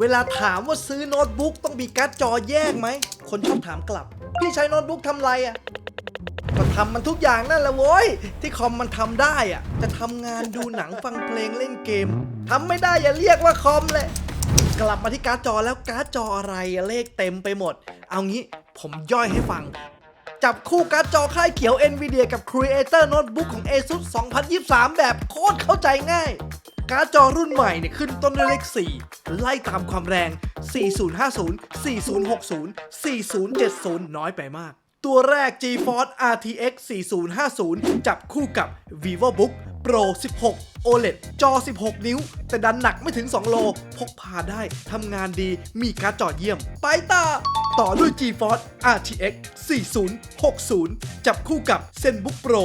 เวลาถามว่าซื้อโน้ตบุ๊กต้องมีการ์ดจอแยกไหม คนชอบถามกลับ พี่ใช้โน้ตบุ๊กทำไรอะ่ะ ก็ทำมันทุกอย่างนั่นแหละโว้ย ที่คอมมันทำได้อะ่ะ จะทำงานดูหนังฟังเพลงเล่นเกมทำไม่ได้อย่าเรียกว่าคอมเลย กลับมาที่การ์ดจอแล้วการ์ดจออะไรเลขเต็มไปหมด เอางี้ผมย่อยให้ฟัง จับคู่การ์ดจอค่ายเขียว NVIDIA กับ Creator Notebook ของ ASUS 2023 แบบโคตรเข้าใจง่าย การ์ดจอรุ่นใหม่เนี่ยขึ้นต้นด้วยเลข 4 ไล่ตามความแรง 4050 4060 4070 น้อยไปมาก ตัวแรก GeForce RTX 4050 จับคู่กับ VivoBook Pro 16 OLED จอ 16 นิ้ว แต่ดันหนักไม่ถึง 2 โล พกพาได้ทำงานดีมีการ์ดจอเยี่ยม ไปต่อต่อด้วย GeForce RTX 4060 จับคู่กับ ZenBook Pro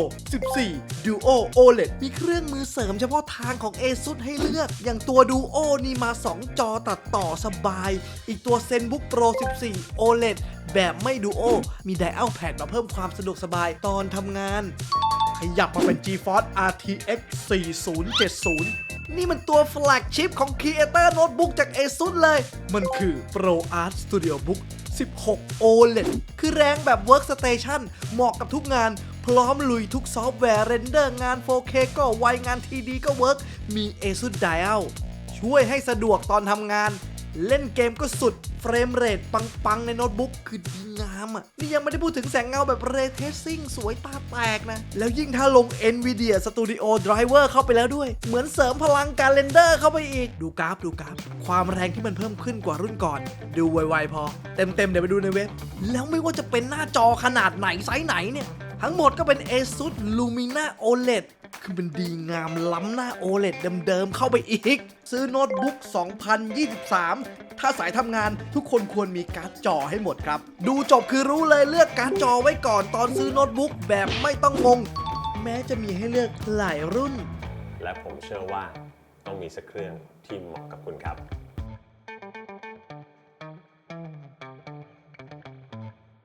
14 Duo OLED มีเครื่องมือเสริมเฉพาะทางของ ASUS ให้เลือก อย่างตัว Duo นี่มา 2 จอตัดต่อสบาย อีกตัว ZenBook Pro 14 OLED แบบไม่ Duo มี Dial Pad มาเพิ่มความสะดวกสบายตอนทำงาน ขยับมาเป็น GeForce RTX 4070 นี่มันตัวแฟลกชิพของ Creator Notebook จาก ASUS เลย มันคือ Pro Art Studio Book 16 OLED คือแรงแบบ Workstation เหมาะกับทุกงาน พร้อมลุยทุกซอฟต์แวร์เรนเดอร์งาน 4K ก็ไวงาน TD ก็เวิร์กมี ASUS Dial ช่วยให้สะดวกตอนทำงาน เล่นเกมก็สุด เฟรมเรทปังๆ ในโน้ตบุ๊กคือดีงามอะ นี่ยังไม่ได้พูดถึงแสงเงาแบบเรเทสซิ่งสวยตาแตกนะ แล้วยิ่งถ้าลง NVIDIA Studio Driver เข้าไปแล้วด้วย เหมือนเสริมพลังการเรนเดอร์เข้าไปอีก ดูกราฟดูกราฟ ความแรงที่มันเพิ่มขึ้นกว่ารุ่นก่อน ดูไวๆพอ เต็มๆ เดี๋ยวไปดูในเว็บ แล้วไม่ว่าจะเป็นหน้าจอขนาดไหนไซส์ไหนเนี่ยทั้งหมดก็เป็น ASUS Lumina OLED คือมันดีงามล้ำหน้า OLED เดิมๆเข้าไปอีก ซื้อโน้ตบุ๊ก 2023 ถ้าสายทำงานทุกคนควรมีการ์ดจอให้หมดครับ ดูจบคือรู้เลยเลือกการ์ดจอไว้ก่อนตอนซื้อโน้ตบุ๊กแบบไม่ต้องงง แม้จะมีให้เลือกหลายรุ่น และผมเชื่อว่าต้องมีสักเครื่องที่เหมาะกับคุณครับ